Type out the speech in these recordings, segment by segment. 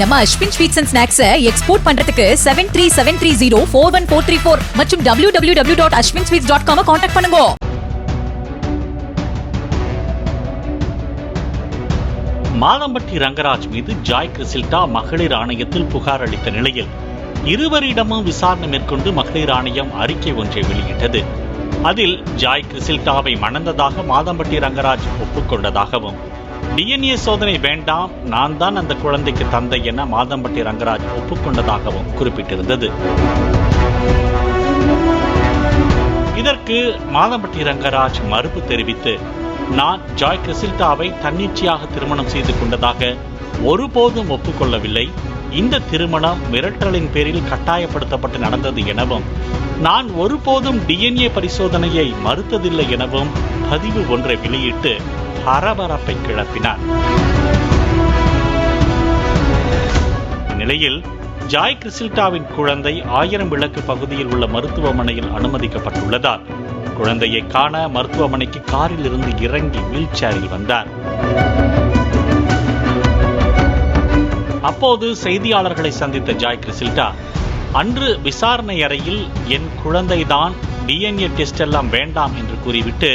நம்ம Ashwin sweets and ஸ்நாக்ஸை export பண்றதுக்கு seven three seven three zero four one four three four மற்றும் W W W dot Ashwin sweets dot com contact பண்ணுங்க. மாதம்பட்டி ரங்கராஜ் மீது Joy Chrisilda மகளிர் ஆணையத்தில் புகார் அளித்த நிலையில் இருவரிடமும் விசாரணை மேற்கொண்டு மகளிர் ஆணையம் அறிக்கை ஒன்றை வெளியிட்டது. அதில் ஜாய் கிறிசில்டாவை மணந்ததாக மாதம்பட்டி ரங்கராஜ் ஒப்புக்கொண்டதாகவும் டிஎன்ஏ சோதனை வேண்டாம். நான் தான் அந்த குழந்தைக்கு தந்தை என மாதம்பட்டி ரங்கராஜ் ஒப்புக்கொண்டதாகவும் குறிப்பிட்டிருந்தது. இதற்கு மாதம்பட்டி ரங்கராஜ் மறுப்பு தெரிவித்து நான் ஜாய் கிறிசில்டாவை தன்னிச்சையாக திருமணம் செய்து கொண்டதாக ஒருபோதும் ஒப்புக்கொள்ளவில்லை. இந்த திருமணம் மிரட்டலின் பேரில் கட்டாயப்படுத்தப்பட்டு நடந்தது எனவும் நான் ஒருபோதும் டிஎன்ஏ பரிசோதனையை மறுத்ததில்லை எனவும் பதிவு ஒன்றை வெளியிட்டு பரபரப்பை கிளப்பினார். இந்நிலையில் ஜாய் கிறிசில்டாவின் குழந்தை ஆயிரம் விளக்கு பகுதியில் உள்ள மருத்துவமனையில் அனுமதிக்கப்பட்டுள்ளதால் குழந்தையை காண மருத்துவமனைக்கு காரில் இருந்து இறங்கி வீல் சேரில் வந்தார். அப்போது செய்தியாளர்களை சந்தித்த ஜாய் கிறிசில்டா அன்று விசாரணை அறையில் என் குழந்தைதான் டிஎன்ஏ டெஸ்ட் எல்லாம் வேண்டாம் என்று கூறிவிட்டு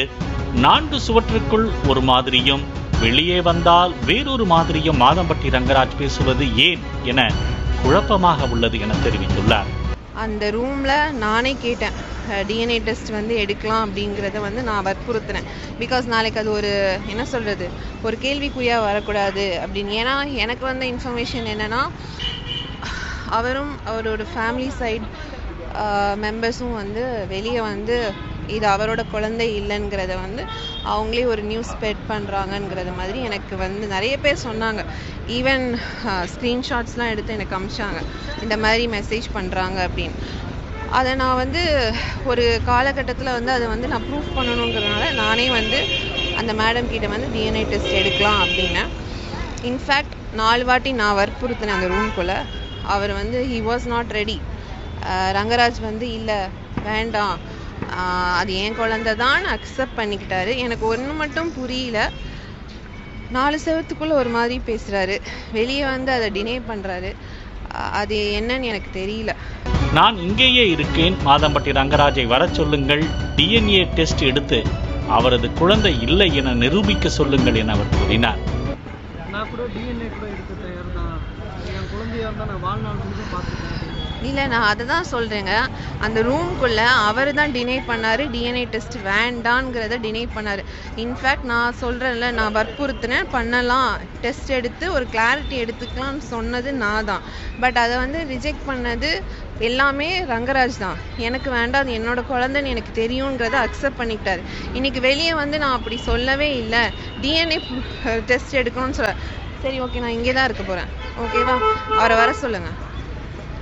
நான்கு சுவற்றுக்குள் ஒரு மாதிரியும் வெளியே வந்தால் வேறொரு மாதிரியும் மாதம்பட்டி ரங்கராஜ் பேசுவது ஏன் என குழப்பமாக உள்ளது என தெரிவித்துள்ளார். அந்த ரூமில் நானே கேட்டேன் டிஎன்ஏ டெஸ்ட் வந்து எடுக்கலாம் அப்படிங்கிறத வந்து நான் வற்புறுத்தினேன். பிகாஸ் நாளைக்கு அது ஒரு என்ன சொல்கிறது ஒரு கேள்விக்குறியாக வரக்கூடாது அப்படின்னு. ஏன்னா எனக்கு வந்த இன்ஃபர்மேஷன் என்னென்னா அவரும் அவரோட ஃபேமிலி சைட் மெம்பர்ஸும் வந்து வெளியே வந்து இது அவரோட குழந்தை இல்லைங்கிறத வந்து அவங்களே ஒரு நியூஸ் ஸ்ப்ரெட் பண்ணுறாங்கங்கிறது மாதிரி எனக்கு வந்து நிறைய பேர் சொன்னாங்க. ஈவன் ஸ்க்ரீன்ஷாட்ஸ்லாம் எடுத்து எனக்கு அமிச்சாங்க. இந்த மாதிரி மெசேஜ் பண்ணுறாங்க அப்படின்னு. அதை நான் வந்து ஒரு காலகட்டத்தில் வந்து அதை வந்து நான் ப்ரூஃப் பண்ணணுங்கிறதுனால நானே வந்து அந்த மேடம் கிட்ட வந்து டிஎன்ஏ டெஸ்ட் எடுக்கலாம் அப்படின்னேன் இன்ஃபேக்ட் நாலு வாட்டி நான் வற்புறுத்தினேன் அந்த ரூம்குள்ளே அவர் வந்து he was not ready Rangaraj வந்து இல்லை வேண்டாம். அது என் குழந்தை தான் அக்செப்ட் பண்ணிக்கிட்டாரு. எனக்கு ஒன்று மட்டும் புரியல. நாலு செவத்துக்குள்ள ஒரு மாதிரி பேசுகிறாரு வெளியே வந்து அதை டினே பண்ணுறாரு அது என்னன்னு எனக்கு தெரியல. நான் இங்கேயே இருக்கேன் மாதம்பட்டி ரங்கராஜை வரச் சொல்லுங்கள். டிஎன்ஏ டெஸ்ட் எடுத்து அவரது குழந்தை இல்லை என நிரூபிக்க சொல்லுங்கள் என அவர் கூறினார். நான் கூட டிஎன்ஏ கூட எடுக்க தயார் தான் என் குழந்தையா இருந்தால் நான் வாழ்நாள் பார்த்துப்பேன் இல்லை நான் அதை தான் சொல்கிறேங்க அந்த ரூம்குள்ளே அவர் தான் டினை பண்ணார். டிஎன்ஏ டெஸ்ட் வேண்டாங்கிறத டினை பண்ணார். இன்ஃபேக்ட் நான் சொல்கிறேன்ல நான் வற்புறுத்தினேன். பண்ணலாம். டெஸ்ட் எடுத்து ஒரு கிளாரிட்டி எடுத்துக்கலாம்னு சொன்னது நான் தான். பட் அதை வந்து ரிஜெக்ட் பண்ணது எல்லாமே ரங்கராஜ் தான். எனக்கு வேண்டாம் அது என்னோட குழந்தைன்னு எனக்கு தெரியுங்கிறத அக்செப்ட் பண்ணிக்கிட்டாரு. இன்னைக்கு வெளியே வந்து நான் அப்படி சொல்லவே இல்லை. டிஎன்ஏ டெஸ்ட் எடுக்கணும்னு சொல்ல சரி ஓகே நான் இங்கே தான் இருக்க போகிறேன் ஓகேவா அவரை வர சொல்லுங்கள்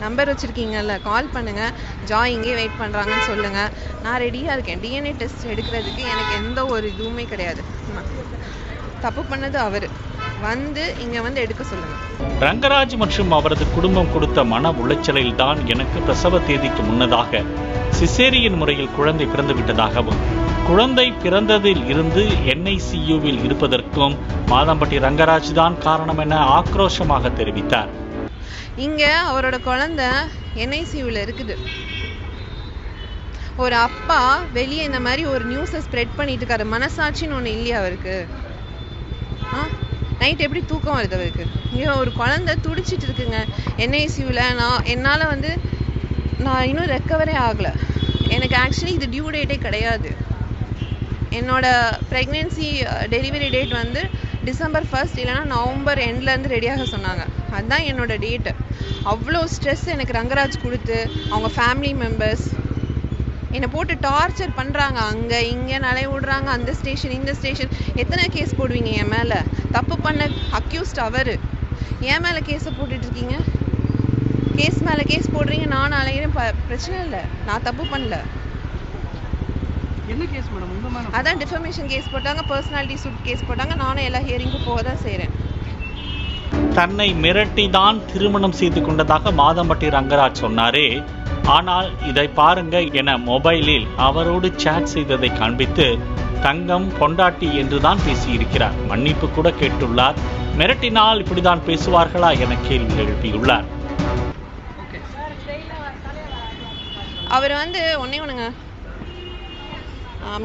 நம்பர் வச்சுருக்கீங்கல்ல கால் பண்ணுங்கள் ஜாய் இங்கே வெயிட் பண்ணுறாங்கன்னு சொல்லுங்கள் நான் ரெடியாக இருக்கேன். டிஎன்ஏ டெஸ்ட் எடுக்கிறதுக்கு எனக்கு எந்த ஒரு இதுவுமே கிடையாது. தப்பு பண்ணது அவர். வந்து இங்கே வந்து எடுக்க சொல்லுங்கள் ரங்கராஜ் மற்றும் அவரது குடும்பம் கொடுத்த மன உளைச்சலில் தான் எனக்கு பிரசவ தேதிக்கு முன்னதாக சிசேரியன் முறையில் குழந்தை பிறந்து விட்டதாகவும் குழந்தை பிறந்ததில் இருந்து என்ஐசியூவில் இருப்பதற்கும் மாதம்பட்டி ரங்கராஜ் தான் காரணம் என ஆக்ரோஷமாக தெரிவித்தார். இங்கே அவரோட குழந்தை என்ஐசியூவில் இருக்குது. ஒரு அப்பா வெளியே இந்த மாதிரி ஒரு நியூஸை ஸ்ப்ரெட் பண்ணிட்டு இருக்காரு. மனசாட்சின்னு ஒன்று இல்லையா அவருக்கு? ஆ? நைட் எப்படி தூக்கம் வருது அவருக்கு? ஐயோ ஒரு குழந்தை துடிச்சிட்டு இருக்குங்க. என்ஐசியூவில் நான் என்னால் வந்து நான் இன்னும் ரெக்கவரே ஆகலை. எனக்கு ஆக்சுவலி இது டியூ டேட்டே கிடையாது. என்னோட ப்ரெக்னென்சி டெலிவரி டேட் வந்து டிசம்பர் ஃபர்ஸ்ட் இல்லைன்னா நவம்பர் எண்ட்லேருந்து ரெடியாக சொன்னாங்க. அதுதான் என்னோட டேட்டு அவ்வளோ ஸ்ட்ரெஸ் எனக்கு ரங்கராஜ் கொடுத்து அவங்க ஃபேமிலி மெம்பர்ஸ் என்னை போட்டு டார்ச்சர் பண்ணுறாங்க அங்கே இங்கே நலை விடுறாங்க அந்த ஸ்டேஷன் இந்த ஸ்டேஷன் எத்தனை கேஸ் போடுவீங்க என் மேலே? தப்பு பண்ண அக்யூஸ்ட் அவர். என் மேலே கேஸை போட்டுட்ருக்கீங்க கேஸ் மேலே கேஸ் போடுறீங்க. நானும் அலையிறேன். ப பிரச்சனை இல்லை. நான் தப்பு பண்ணல. என்ன கேஸ் மேடம் உங்க அதான் டிஃபர்மேஷன் கேஸ் போட்டாங்க பர்சனாலிட்டி சூட் கேஸ் போட்டாங்க. நானும் எல்லா ஹியரிங்க்கும் போக தான் செய்கிறேன் தன்னை மிரட்டிதான் திருமணம் செய்து கொண்டதாக மாதம்பட்டி ரங்கராஜ் சொன்னாரே. ஆனால் இதை பாருங்க என மொபைலில் அவரோடு சேட் செய்ததை காண்பித்து தங்கம் பொண்டாட்டி என்றுதான் பேசியிருக்கிறார். மன்னிப்பு கூட கேட்டுள்ளார். மிரட்டினால் இப்படிதான் பேசுவார்களா என கேள்வி எழுப்பியுள்ளார். அவர் வந்து ஒன்றே ஒன்றுங்க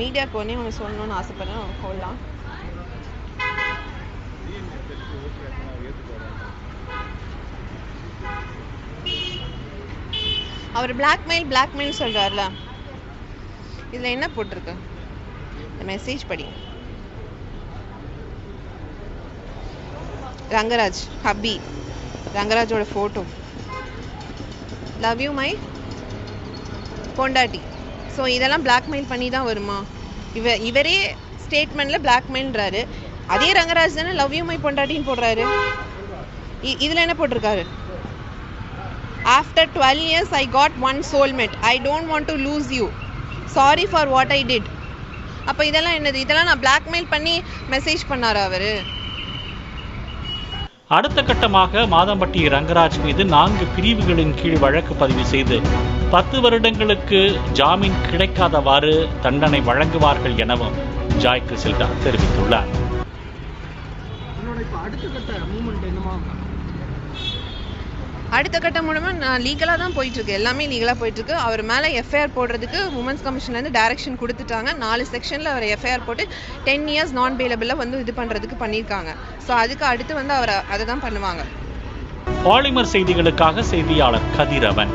மீடியாவுக்கு ஒன்றே ஒன்று சொல்லணும்னு ஆசைப்படுறேன். சொல்லலாம் அவர் பிளாக்மெயில் பிளாக்மெயில் சொல்கிறார்ல இதில் என்ன போட்டிருக்கு? மெசேஜ் படி. ரங்கராஜ் ஹப்பி ரங்கராஜோட ஃபோட்டோ லவ் யூ மை பொண்டாட்டி. ஸோ இதெல்லாம் பிளாக்மெயில் பண்ணி தான் வருமா? இவ இவரே ஸ்டேட்மெண்ட்டில் பிளாக்மெயில்ன்றாரு அதே ரங்கராஜ் தானே லவ் யூ மை பொண்டாட்டின்னு போடுறாரு. இ- இதில் என்ன போட்டிருக்காரு? After twelve years I got one soulmate I don't want to lose you sorry for what I did அப்போ இதெல்லாம் என்னது? இதெல்லாம் நான் பிளாக்மெயில் பண்ணி மெசேஜ் பண்ணாரா அவர்? அடுத்த கட்டமாக மாதம்பட்டி ரங்கராஜ் மீது நான்கு பிரிவுகளின் கீழ் வழக்கு பதிவு செய்து பத்து வருடங்களுக்கு ஜாமீன் கிடைக்காதவாறு தண்டனை வழங்குவார்கள் எனவும் ஜாய் கிறிசில்டா தெரிவித்துள்ளார். அடுத்த கட்ட மூமெண்ட் என்னமா அடுத்த கட்டம் மூலமா நான் லீகலாக தான் போயிட்டு இருக்கு எல்லாமே லீகலாக போயிட்டு இருக்கு அவர் மேலே எஃப்ஐஆர் போடுறதுக்கு உமன்ஸ் கமிஷன்லேருந்து டைரக்ஷன் கொடுத்துட்டாங்க. நாலு செக்ஷனில் அவர் எஃப்ஐஆர் போட்டு டென் இயர்ஸ் நான் பெயிலபிளாக வந்து இது பண்ணுறதுக்கு பண்ணியிருக்காங்க. ஸோ அதுக்கு அடுத்து வந்து அவர் அதை தான் பண்ணுவாங்க. பாலிமர் செய்திகளுக்காக செய்தியாளர் கதிரவன்.